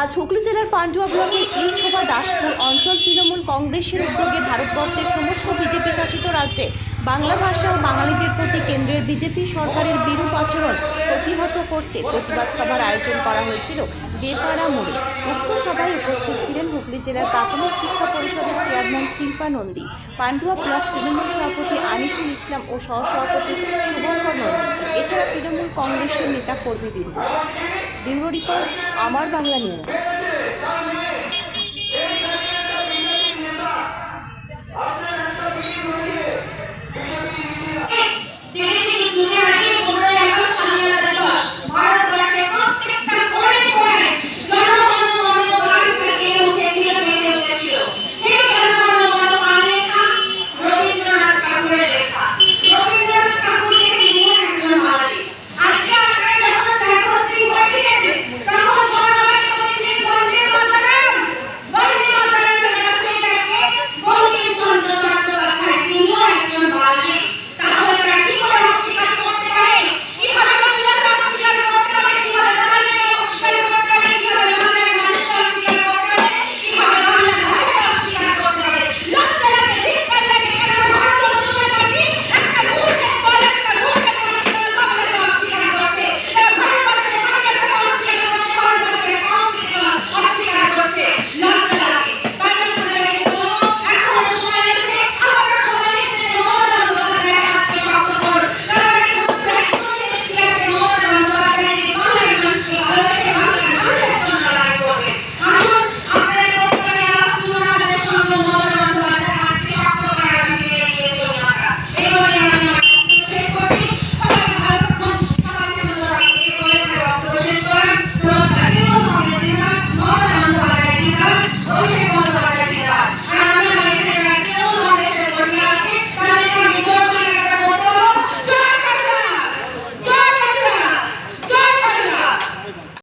আজ হুগলি জেলার পান্ডুয়া ব্লকের ইলছোবা দাসপুর অঞ্চল তৃণমূল কংগ্রেসের উদ্যোগে ভারতবর্ষের সমস্ত বিজেপি শাসিত রাজ্যে বাংলা ভাষা ও বাঙালিদের প্রতি কেন্দ্রের বিজেপি সরকারের বিরূপ আচরণ প্রতিহত করতে প্রতিবাদ সভার আয়োজন করা হয়েছিল বেপাড়া মোড়ে। উক্ত সভায় উপস্থিত ছিলেন হুগলি জেলার প্রাথমিক শিক্ষা পরিষদের চেয়ারম্যান শিল্পা নন্দী, পান্ডুয়া ব্লক তৃণমূল সভাপতি আনিসুল ইসলাম ও সহসভাপতি শুভঙ্কর নন্দী। এছাড়া তৃণমূল কংগ্রেসের নেতা কর্মীবৃন্দ। ব্যুরো রিপোর্ট আমার বাংলা নিউজ।